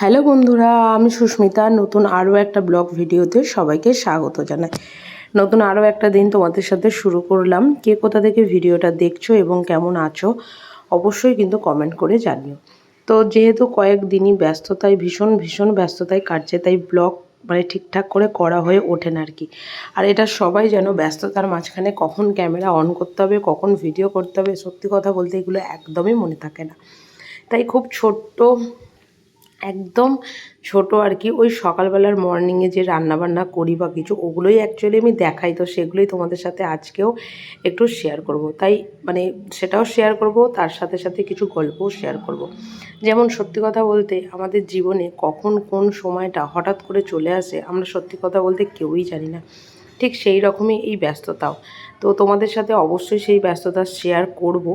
Hello বন্ধুরা, আমি সুস্মিতা। নতুন আরও একটা ব্লগ ভিডিওতে সবাইকে স্বাগত জানাই। নতুন আরও একটা দিন তোমাদের সাথে শুরু করলাম। কে কোথা থেকে ভিডিওটা দেখছ এবং কেমন আছো, অবশ্যই কিন্তু কমেন্ট করে জানিও। তো যেহেতু কয়েক দিনই ব্যস্ততায়, ভীষণ ভীষণ ব্যস্ততায় কাটছে, তাই ব্লগ মানে ঠিকঠাক করে করা হয়ে ওঠে না আর কি। আর এটা সবাই যেন ব্যস্ততার মাঝখানে কখন ক্যামেরা অন করতে হবে, কখন ভিডিও করতে হবে, সত্যি কথা বলতে এগুলো একদমই মনে থাকে না। তাই খুব ছোট্ট একদম ছোট আর কি, ওই সকালবেলার মর্নিংয়ে যে রান্নাবান্না করি বা কিছু, ওগুলোই অ্যাকচুয়ালি আমি দেখাই। তো সেগুলোই তোমাদের সাথে আজকেও একটু শেয়ার করব। তাই মানে সেটাও শেয়ার করব, তার সাথে সাথে কিছু গল্পও শেয়ার করব। যেমন সত্যি কথা বলতে, আমাদের জীবনে কখন কোন সময়টা হঠাৎ করে চলে আসে, আমরা সত্যি কথা বলতে কেউই জানি না। ঠিক সেই রকমই এই ব্যস্ততাও। তো তোমাদের সাথে অবশ্যই সেই ব্যস্ততা শেয়ার করব।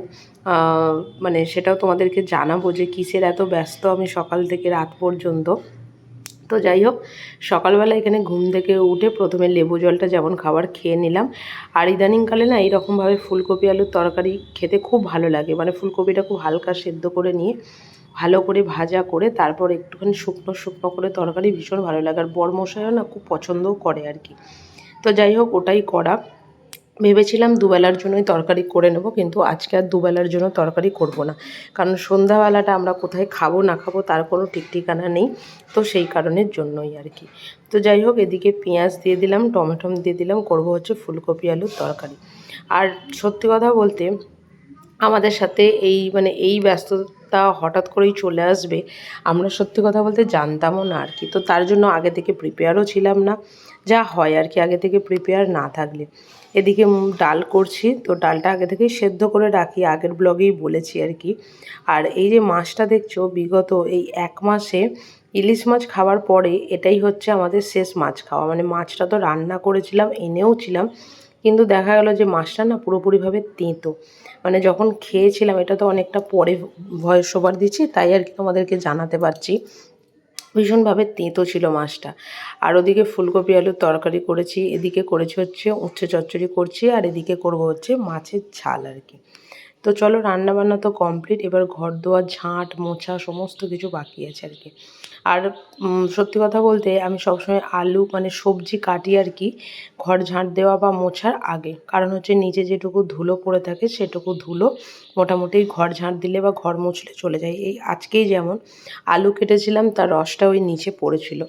মানে সেটাও তোমাদেরকে জানাব যে কিসের এত ব্যস্ত আমি সকাল থেকে রাত পর্যন্ত। তো যাই হোক, সকালবেলা এখানে ঘুম থেকে উঠে প্রথমে লেবু জলটা যেমন খাবার খেয়ে নিলাম। আর ইদানিংকালে না এইরকমভাবে ফুলকপি আলুর তরকারি খেতে খুব ভালো লাগে। মানে ফুলকপিটা খুব হালকা সেদ্ধ করে নিয়ে ভালো করে ভাজা করে তারপর একটুখানি শুকনো শুকনো করে তরকারি ভীষণ ভালো লাগে। আর বড় মশাইও না খুব পছন্দও করে আর কি। তো যাই হোক, ওটাই করা। ভেবেছিলাম দুবেলার জন্যই তরকারি করে নেব, কিন্তু আজকে আর দুবেলার জন্য তরকারি করব না। কারণ সন্ধ্যাবেলাটা আমরা কোথায় খাব, না খাব তার কোনো ঠিক ঠিকানা নেই, তো সেই কারণের জন্যই আর কি। তো যাই হোক, এদিকে পেঁয়াজ দিয়ে দিলাম, টমেটো দিয়ে দিলাম, করব হচ্ছে ফুলকপি আলুর তরকারি। আর সত্যি কথা বলতে, আমাদের সাথে এই মানে এই ব্যস্ততা হঠাৎ করেই চলে আসবে, আমরা সত্যি কথা বলতে জানতামও না আর কি। তো তার জন্য আগে থেকে প্রিপেয়ারও ছিলাম না, যা হয় আর কি, আগে থেকে প্রিপেয়ার না থাকলে। এদিকে ডাল করছি, তো ডালটা আগে থেকেই সেদ্ধ করে রাখি, আগের ব্লগেই বলেছি আর কি। আর এই যে মাছটা দেখছ, বিগত এই এক মাসে ইলিশ মাছ খাওয়ার পরে এটাই হচ্ছে আমাদের শেষ মাছ খাওয়া। মানে মাছটা তো রান্না করেছিলাম এনেও ছিলাম কিন্তু দেখা গেল যে মাছটা না পুরোপুরিভাবে তেঁতো। মানে যখন খেয়েছিলাম, এটা তো অনেকটা পরে ভয়েস সবার দিচ্ছি, তাই আর কি তোমাদেরকে জানাতে পারছি। ভীষণভাবে তেঁতো ছিল মাছটা। আর ওদিকে ফুলকপি, আলুর তরকারি করেছি, এদিকে করেছি হচ্ছে উচ্চ চচ্চড়ি করছি, আর এদিকে করব হচ্ছে মাছের ঝাল আর কি। তো চলো রান্নাবান্না তো কমপ্লিট এবার ঘর দোয়ার, ঝাঁট, মোছা সমস্ত কিছু বাকি আছে আর কি। আর সত্যি কথা বলতে আমি সবসময় আলু মানে সবজি কাটি আর কি, ঘর ঝাঁট দেওয়া বা মোছার আগে। কারণ হচ্ছে নিচে যেটুকু ধুলো পড়ে থাকে সেটুকু ধুলো মোটামুটি ঘর ঝাঁট দিলে বা ঘর মুছলে চলে যায়। এই আজকেই যেমন আলু কেটেছিলাম, তার রসটা ওই নিচে পড়েছিল।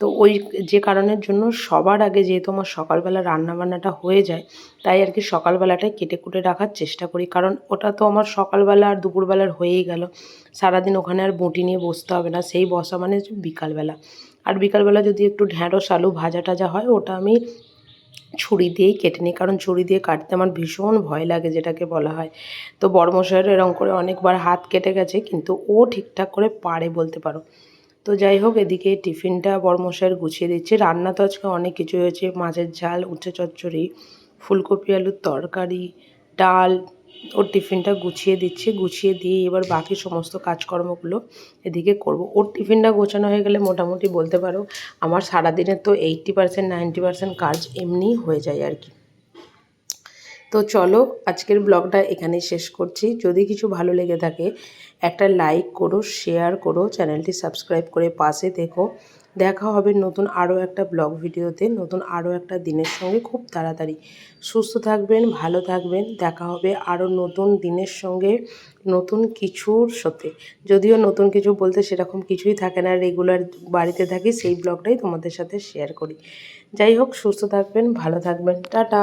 তো ওই যে কারণের জন্য সবার আগে যেহেতু আমার সকালবেলা রান্নাবান্নাটা হয়ে যায়, তাই আর কি সকালবেলাটাই কেটে কুটে রাখার চেষ্টা করি। কারণ ওটা তো আমার সকালবেলা আর দুপুরবেলার হয়েই গেল। সারাদিন ওখানে আর বটি নিয়ে বসতে হবে না, সেই বসা মানে বিকালবেলা। আর বিকালবেলা যদি একটু ঢ্যাঁড়স, আলু ভাজা টাজা হয়, ওটা আমি ছুরি দিয়েই কেটে নিই। কারণ ছুরি দিয়ে কাটতে আমার ভীষণ ভয় লাগে, যেটাকে বলা হয়। তো বড়মশাইয়ের এরকম করে অনেকবার হাত কেটে গেছে, কিন্তু ও ঠিকঠাক করে পারে বলতে পারো। তো যাই হোক, এদিকে টিফিনটা বরমশাইয়ের গুছিয়ে দিচ্ছে। রান্না তো আজকে অনেক কিছু হয়েছে। মাছের ঝাল, উচ্ছে চচ্চড়ি, ফুলকপি, আলুর তরকারি, ডাল, ওর টিফিনটা গুছিয়ে দিচ্ছে। গুছিয়ে দিয়ে এবার বাকি সমস্ত কাজকর্মগুলো এদিকে করব। ওর টিফিনটা গোছানো হয়ে গেলে মোটামুটি বলতে পারো, আমার সারাদিনের তো এইট্টি পার্সেন্ট নাইনটি পার্সেন্ট কাজ এমনিই হয়ে যায় আর কি। তো চলো আজকের ব্লগটা এখানে শেষ করছি। যদি কিছু ভালো লেগে থাকে, একটা লাইক করো শেয়ার করো, চ্যানেলটি সাবস্ক্রাইব করে পাশে দেখো দেখা হবে নতুন আরও একটা ব্লগ ভিডিওতে। নতুন আরও একটা দিনের সঙ্গে খুব তাড়াতাড়ি। সুস্থ থাকবেন, ভালো থাকবেন। দেখা হবে আরও নতুন দিনের সঙ্গে নতুন কিছুর সাথে। যদিও নতুন কিছু বলতে সেরকম কিছুই থাকে না রেগুলার বাড়িতে থাকি, সেই ব্লগটাই তোমাদের সাথে শেয়ার করি। যাই হোক, সুস্থ থাকবেন, ভালো থাকবেন। টাটা!